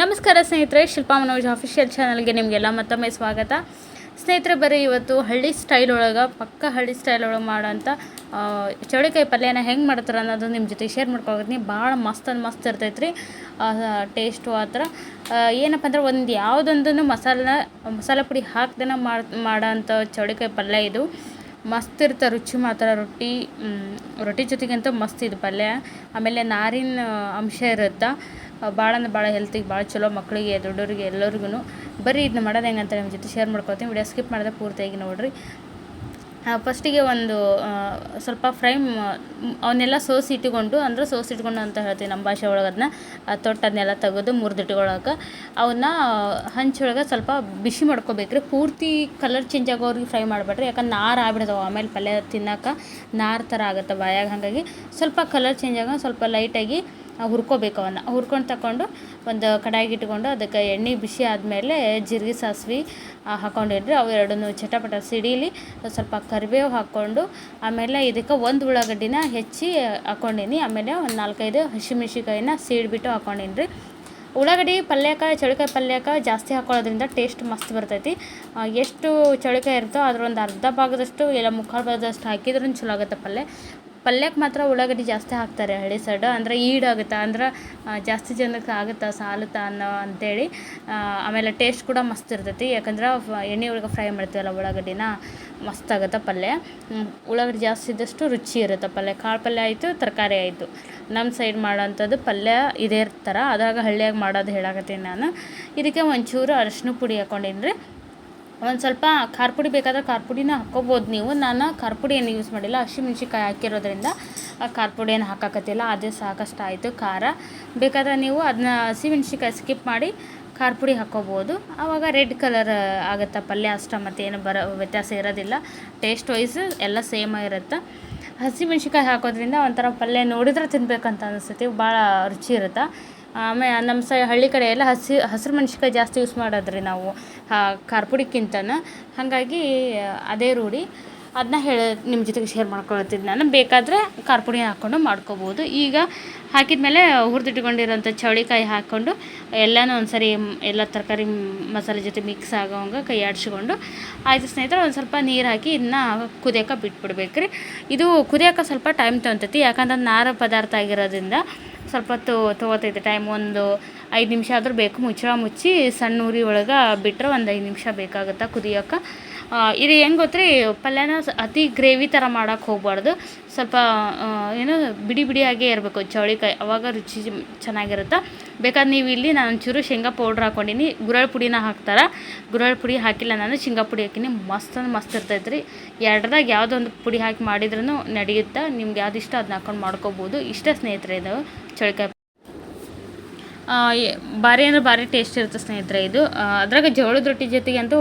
ನಮಸ್ಕಾರ ಸ್ನೇಹಿತರೆ, ಶಿಲ್ಪಾ ಮನೋಜ್ ಅಫಿಷಿಯಲ್ ಚಾನಲ್ಗೆ ನಿಮಗೆಲ್ಲ ಮತ್ತೊಮ್ಮೆ ಸ್ವಾಗತ. ಸ್ನೇಹಿತರೆ, ಬರೀ ಇವತ್ತು ಹಳ್ಳಿ ಸ್ಟೈಲ್ ಒಳಗೆ, ಪಕ್ಕ ಹಳ್ಳಿ ಸ್ಟೈಲ್ ಒಳಗೆ ಮಾಡೋಂಥ ಚೌಳಿಕಾಯಿ ಪಲ್ಯನ ಹೆಂಗೆ ಮಾಡ್ತಾರೆ ಅನ್ನೋದು ನಿಮ್ಮ ಜೊತೆ ಶೇರ್ ಮಾಡ್ಕೊಳ್ತೀನಿ ಭಾಳ ಮಸ್ತ್ ಅಂದ್ ಮಸ್ತ್ ಇರ್ತೈತೆ ರೀ ಟೇಸ್ಟು ಆ ಥರ. ಏನಪ್ಪ ಅಂದ್ರೆ ಒಂದು ಯಾವುದೊಂದನ್ನು ಮಸಾಲ ಮಸಾಲೆ ಪುಡಿ ಹಾಕ್ದನ ಮಾಡಿ ಮಾಡೋಂಥ ಚೌಳಿಕಾಯಿ ಪಲ್ಯ ಇದು. ಮಸ್ತ್ ಇರ್ತಾ, ರುಚಿ ಮಾತ್ರ, ರೊಟ್ಟಿ ರೊಟ್ಟಿ ಜೊತೆಗಂತೂ ಮಸ್ತ್ ಇದು ಪಲ್ಯ. ಆಮೇಲೆ ನಾರಿನ ಅಂಶ ಇರುತ್ತೆ. ಭಾಳ ಅಂದ್ರೆ ಭಾಳ ಹೆಲ್ತಿಗೆ ಭಾಳ ಚಲೋ ಮಕ್ಕಳಿಗೆ ದೊಡ್ಡೋರಿಗೆ ಎಲ್ಲರಿಗೂ ಬರೀ ಇದನ್ನ ಮಾಡೋದು ಹೆಂಗಂತ ನಿಮ್ಮ ಜೊತೆ ಶೇರ್ ಮಾಡ್ಕೊತೀನಿ ವಿಡಿಯೋ ಸ್ಕಿಪ್ ಮಾಡಿದ್ರೆ ಪೂರ್ತಿಯಾಗಿ ನೋಡಿರಿ. ಫಸ್ಟಿಗೆ ಒಂದು ಸ್ವಲ್ಪ ಫ್ರೈ ಅವನ್ನೆಲ್ಲ ಸೋಸಿ ಇಟ್ಟುಕೊಂಡು, ಅಂದ್ರೆ ಸೋಸಿ ಇಟ್ಕೊಂಡು ಅಂತ ಹೇಳ್ತೀವಿ ನಮ್ಮ ಭಾಷೆ ಒಳಗೆ ಅದನ್ನ ತೊಟ್ಟು ಅದನ್ನೆಲ್ಲ ತೆಗೆದು ಮುರಿದಿಟ್ಕೊಳಕ್ಕೆ ಅವನ್ನ ಹಂಚೊಳಗೆ ಸ್ವಲ್ಪ ಬಿಸಿ ಮಾಡ್ಕೋಬೇಕ್ರಿ. ಪೂರ್ತಿ ಕಲರ್ ಚೇಂಜ್ ಆಗೋರಿಗೆ ಫ್ರೈ ಮಾಡಬೇಡ್ರಿ. ಯಾಕಂದ್ರೆ ನಾರು ಆಗ್ಬಿಡ್ತಾವೆ ಆಮೇಲೆ ಪಲ್ಯ ತಿನ್ನೋಕೆ ನಾರು ಥರ ಆಗುತ್ತೆ ಬಾಯಾಗ. ಹಾಗಾಗಿ ಸ್ವಲ್ಪ ಕಲರ್ ಚೇಂಜ್ ಆಗ ಸ್ವಲ್ಪ ಲೈಟಾಗಿ ಹುರ್ಕೋಬೇಕು ಅವನ್ನ. ಹುರ್ಕೊಂಡು ತಗೊಂಡು ಒಂದು ಕಡಾಯಿಗೆ ಇಟ್ಕೊಂಡು ಅದಕ್ಕೆ ಎಣ್ಣೆ ಬಿಸಿ ಆದಮೇಲೆ ಜೀರಿಗೆ ಸಾಸಿವೆ ಹಾಕೊಂಡಿನ್ರಿ ಅವು ಎರಡನ್ನೂ ಚಟಪಟ ಸಿಡೀಲಿ ಸ್ವಲ್ಪ ಕರಿಬೇವು ಹಾಕ್ಕೊಂಡು ಆಮೇಲೆ ಇದಕ್ಕೆ ಒಂದು ಉಳ್ಳಾಗಡ್ಡಿನ ಹೆಚ್ಚಿ ಹಾಕ್ಕೊಂಡೀನಿ ಆಮೇಲೆ ಒಂದು ನಾಲ್ಕೈದು ಹಸಿಮೆಣ್ಸಿಕಾಯಿನ ಸೀಡ್ಬಿಟ್ಟು ಹಾಕ್ಕೊಂಡೀನಿ ರೀ ಉಳ್ಳಾಗಡ್ಡಿ ಪಲ್ಯಕ್ಕೆ ಚಳಿಕಾಯಿ ಪಲ್ಯಕ್ಕೆ ಜಾಸ್ತಿ ಹಾಕೊಳ್ಳೋದ್ರಿಂದ ಟೇಸ್ಟ್ ಮಸ್ತ್ ಬರ್ತೈತಿ. ಎಷ್ಟು ಚಳಿಕಾಯಿ ಇರುತ್ತೋ ಅದ್ರ ಒಂದು ಅರ್ಧ ಭಾಗದಷ್ಟು ಇಲ್ಲ ಮುಕ್ಕಾಲು ಭಾಗದಷ್ಟು ಹಾಕಿದ್ರೂ ಚಲೋ ಆಗುತ್ತೆ ಪಲ್ಯ. ಪಲ್ಯಕ್ಕೆ ಮಾತ್ರ ಉಳ್ಳಾಗಡ್ಡಿ ಜಾಸ್ತಿ ಹಾಕ್ತಾರೆ ಹಳ್ಳಿ ಸೈಡು ಅಂದ್ರೆ ಈಡಾಗುತ್ತೆ? ಅಂದ್ರೆ ಜಾಸ್ತಿ ಜನಕ್ಕೆ ಆಗುತ್ತಾ ಸಾಲುತ್ತಾ ಅನ್ನೋ ಅಂತೇಳಿ. ಆ, ಆಮೇಲೆ ಟೇಸ್ಟ್ ಕೂಡ ಮಸ್ತ್ ಇರ್ತೈತಿ. ಯಾಕಂದ್ರೆ ಎಣ್ಣೆ ಒಳಗೆ ಫ್ರೈ ಮಾಡ್ತೀವಲ್ಲ ಉಳ್ಳಾಗಡ್ಡಿನ ಮಸ್ತ್ ಆಗುತ್ತೆ ಪಲ್ಯ. ಉಳ್ಳಾಗಡ್ಡಿ ಜಾಸ್ತಿ ಇದ್ದಷ್ಟು ರುಚಿ ಇರುತ್ತೆ ಪಲ್ಯ. ಕಾಳು ಪಲ್ಯ ಆಯಿತು ತರಕಾರಿ ಆಯಿತು. ನಮ್ಮ ಸೈಡ್ ಮಾಡೋಂಥದ್ದು ಪಲ್ಯ ಇದೇ ಥರ ಅದಾಗ ಹಳ್ಳಿಯಾಗಿ ಮಾಡೋದು ಹೇಳಾಕತ್ತೀನಿ ನಾನು. ಇದಕ್ಕೆ ಒಂಚೂರು ಅರಶಿನ ಪುಡಿ ಹಾಕ್ಕೊಂಡಿನಿ ಒಂದು ಸ್ವಲ್ಪ ಖಾರ ಪುಡಿ ಬೇಕಾದ್ರೆ ಖಾರ ಪುಡಿನ ಹಾಕ್ಕೋಬೋದು ನೀವು. ನಾನು ಖಾರ ಪುಡಿ ಏನು ಯೂಸ್ ಮಾಡಿಲ್ಲ ಹಸಿಮೆಣ್ಸಿಕಾಯಿ ಹಾಕಿರೋದ್ರಿಂದ ಖಾರ ಪುಡಿ ಏನು ಹಾಕಾಕತ್ತಿಲ್ಲ. ಅದೇ ಸಾಕಷ್ಟು ಆಯಿತು ಖಾರ. ಬೇಕಾದ್ರೆ ನೀವು ಅದನ್ನ ಹಸಿಮೆಣ್ಸಿಕಾಯಿ ಸ್ಕಿಪ್ ಮಾಡಿ ಖಾರ ಪುಡಿ ಹಾಕ್ಕೋಬೋದು ಆವಾಗ ರೆಡ್ ಕಲರ್ ಆಗುತ್ತೆ ಪಲ್ಯ, ಅಷ್ಟ ಏನು ಬರೋ ವ್ಯತ್ಯಾಸ ಇರೋದಿಲ್ಲ. ಟೇಸ್ಟ್ ವೈಸ್ ಎಲ್ಲ ಸೇಮ್ ಇರುತ್ತೆ. ಹಸಿಮೆಣ್ಸಿಕಾಯಿ ಹಾಕೋದ್ರಿಂದ ಒಂಥರ ಪಲ್ಯ ನೋಡಿದ್ರೆ ತಿನ್ಬೇಕಂತ ಅನಿಸ್ತೈತಿ. ಭಾಳ ರುಚಿ ಇರುತ್ತೆ. ಆಮೇಲೆ ನಮ್ಮ ಸೈ ಹಳ್ಳಿ ಕಡೆ ಎಲ್ಲ ಹಸಿ, ಹಸಿರು ಮೆಣ್ಸಿನ್ಕಾಯಿ ಜಾಸ್ತಿ ಯೂಸ್ ಮಾಡೋದ್ರಿ ನಾವು ಖಾರ ಪುಡಿಕ್ಕಿಂತನ ಹಾಗಾಗಿ, ಅದೇ ರೂಢಿ. ಅದನ್ನ ಹೇಳಿ ನಿಮ್ಮ ಜೊತೆಗೆ ಶೇರ್ ಮಾಡ್ಕೊಳ್ತಿದ್ದು ನಾನು. ಬೇಕಾದರೆ ಕಾರ್ಪುಡಿ ಪುಡಿ ಹಾಕ್ಕೊಂಡು ಮಾಡ್ಕೋಬೋದು. ಈಗ ಹಾಕಿದ್ಮೇಲೆ ಹುರಿದಿಟ್ಕೊಂಡಿರೋಂಥ ಚೌಳಿಕಾಯಿ ಹಾಕ್ಕೊಂಡು ಎಲ್ಲನೂ ಒಂದು ಸರಿ ಎಲ್ಲ ತರಕಾರಿ ಮಸಾಲೆ ಜೊತೆ ಮಿಕ್ಸ್ ಆಗೋಂಗೆ ಕೈ ಆಡಿಸ್ಕೊಂಡು, ಆಯಿತು ಸ್ನೇಹಿತರೆ, ಒಂದು ಸ್ವಲ್ಪ ನೀರು ಹಾಕಿ ಇದನ್ನ ಕುದಿಯೋಕೆ ಬಿಟ್ಬಿಡ್ಬೇಕು ರೀ ಇದು ಕುದಿಯೋಕೆ ಸ್ವಲ್ಪ ಟೈಮ್ ತೊಗೊತೈತಿ. ಯಾಕಂದ್ರೆ ನಾರ ಪದಾರ್ಥ ಆಗಿರೋದ್ರಿಂದ ಸ್ವಲ್ಪ ಹೊತ್ತು ತೊಗೋತೈತೆ ಟೈಮ್ ಒಂದು ಐದು ನಿಮಿಷ ಆದರೂ ಬೇಕು. ಮುಚ್ಚಳ ಮುಚ್ಚಿ ಸಣ್ಣ ಉರಿ ಒಳಗೆ ಬಿಟ್ಟರೆ ಒಂದು ಐದು ನಿಮಿಷ ಬೇಕಾಗುತ್ತೆ ಕುದಿಯೋಕೆ ಇದು ಹೆಂಗೆ ಗೊತ್ತ್ರಿ? ಪಲ್ಯನ ಅತಿ ಗ್ರೇವಿ ಥರ ಮಾಡೋಕೆ ಹೋಗ್ಬಾರ್ದು. ಸ್ವಲ್ಪ ಏನು ಬಿಡಿ ಬಿಡಿಯಾಗೇ ಇರಬೇಕು ಚೌಳಿಕಾಯಿ. ಅವಾಗ ರುಚಿ ಚೆನ್ನಾಗಿರುತ್ತೆ? ಬೇಕಾದ್ರೆ ನೀವು ಇಲ್ಲಿ ನಾನು ಒಂಚೂರು ಶೇಂಗಾ ಪೌಡ್ರ್ ಹಾಕ್ಕೊಂಡೀನಿ ಗುರಳ್ ಪುಡಿನ ಹಾಕ್ತಾರೆ. ಗುರಳ್ ಪುಡಿ ಹಾಕಿಲ್ಲ ನಾನು, ಶೇಂಗಾ ಪುಡಿ ಹಾಕಿನಿ. ಮಸ್ತ್ ಅಂದ್ರೆ ಮಸ್ತ್ ಇರ್ತೈತೆ ರೀ ಎರಡ್ರಾಗ ಯಾವುದೊಂದು ಪುಡಿ ಹಾಕಿ ಮಾಡಿದ್ರೂ ನಡೆಯುತ್ತೆ? ನಿಮ್ಗೆ ಯಾವ್ದು ಇಷ್ಟ ಅದನ್ನ ಹಾಕೊಂಡು ಮಾಡ್ಕೋಬೋದು. ಇಷ್ಟ ಸ್ನೇಹಿತರೆ ಇದು ಚೌಳಿಕಾಯಿ ಭಾರಿ ಅಂದ್ರೆ ಭಾರಿ ಟೇಸ್ಟ್ ಇರುತ್ತೆ ಸ್ನೇಹಿತರೆ ಇದು. ಅದ್ರಾಗ ಜೋಳದ ರೊಟ್ಟಿ ಜೊತೆಗೆ ಅಂತೂ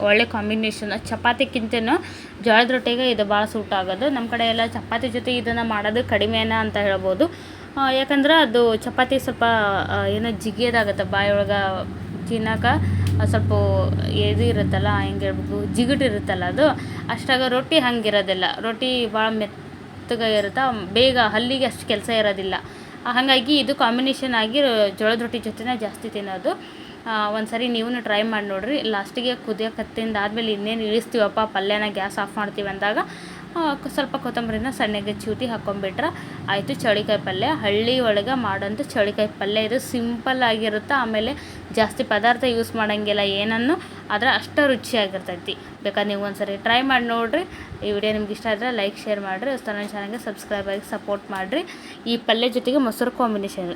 ಒಳ್ಳೆ- ಕಾಂಬಿನೇಷನ್ ಚಪಾತಿಕ್ಕಿಂತನೂ ಜೋಳದ ರೊಟ್ಟಿಗೆ ಇದು ಭಾಳ ಸೂಟ್ ಆಗೋದು. ನಮ್ಮ ಕಡೆ ಎಲ್ಲ ಚಪಾತಿ ಜೊತೆ ಇದನ್ನು ಮಾಡೋದು ಕಡಿಮೆನ ಅಂತ ಹೇಳ್ಬೋದು. ಯಾಕಂದ್ರೆ ಅದು ಚಪಾತಿ ಸ್ವಲ್ಪ ಏನೋ ಜಿಗಿಯೋದಾಗತ್ತೆ ಬಾಯೊಳಗೆ ತಿನ್ನೋಕೆ. ಸ್ವಲ್ಪ ಇದು ಇರುತ್ತಲ್ಲ, ಹೆಂಗೆ ಹೇಳ್ಬೇಕು, ಜಿಗುಟು ಇರುತ್ತಲ್ಲ ಅದು. ಅಷ್ಟಾಗ ರೊಟ್ಟಿ ಹಂಗಿರೋದಿಲ್ಲ. ರೊಟ್ಟಿ ಭಾಳ ಮೆತ್ತಗೆ ಇರುತ್ತೆ, ಬೇಗ ಹಲ್ಲಿಗೆ ಅಷ್ಟು ಕೆಲಸ ಇರೋದಿಲ್ಲ. ಹಾಗಾಗಿ ಇದು ಕಾಂಬಿನೇಷನ್ ಆಗಿ ಜೋಳದ ರೊಟ್ಟಿ ಜೊತೆನೇ ಜಾಸ್ತಿ ತಿನ್ನೋದು. ಒಂದು ಸರಿ ನೀವು ಟ್ರೈ ಮಾಡಿ ನೋಡಿರಿ ಲಾಸ್ಟಿಗೆ ಕುದಿಯೋಕತ್ತಿಂದ ಆದಮೇಲೆ ಇನ್ನೇನು ಇಳಿಸ್ತೀವಪ್ಪ, ಪಲ್ಯನ ಗ್ಯಾಸ್ ಆಫ್ ಮಾಡ್ತೀವಿ ಅಂದಾಗ ಸ್ವಲ್ಪ ಕೊತ್ತಂಬರಿನ ಸಣ್ಣಗೆ ಚೂಟಿ ಹಾಕ್ಕೊಂಬಿಟ್ರೆ ಆಯಿತು ಚೌಳಿಕಾಯಿ ಪಲ್ಯ. ಹಳ್ಳಿ ಒಳಗೆ ಮಾಡೋಂಥ ಚೌಳಿಕಾಯಿ ಪಲ್ಯ ಇದು ಸಿಂಪಲ್ ಆಗಿರುತ್ತೆ. ಆಮೇಲೆ ಜಾಸ್ತಿ ಪದಾರ್ಥ ಯೂಸ್ ಮಾಡೋಂಗಿಲ್ಲ ಏನನ್ನು, ಆದರೆ ಅಷ್ಟು ರುಚಿಯಾಗಿರ್ತೈತಿ. ಬೇಕಾದ್ರೆ ನೀವು ಒಂದ್ಸರಿ ಟ್ರೈ ಮಾಡಿ ನೋಡಿರಿ. ಈ ವಿಡಿಯೋ ನಿಮ್ಗೆ ಇಷ್ಟ ಆದರೆ ಲೈಕ್, ಶೇರ್ ಮಾಡಿರಿ. ನನ್ನ ಚಾನಲ್ಗೆ ಸಬ್ಸ್ಕ್ರೈಬ್ ಆಗಿ ಸಪೋರ್ಟ್ ಮಾಡಿರಿ. ಈ ಪಲ್ಯ ಜೊತೆಗೆ ಮೊಸರು ಕಾಂಬಿನೇಷನ್.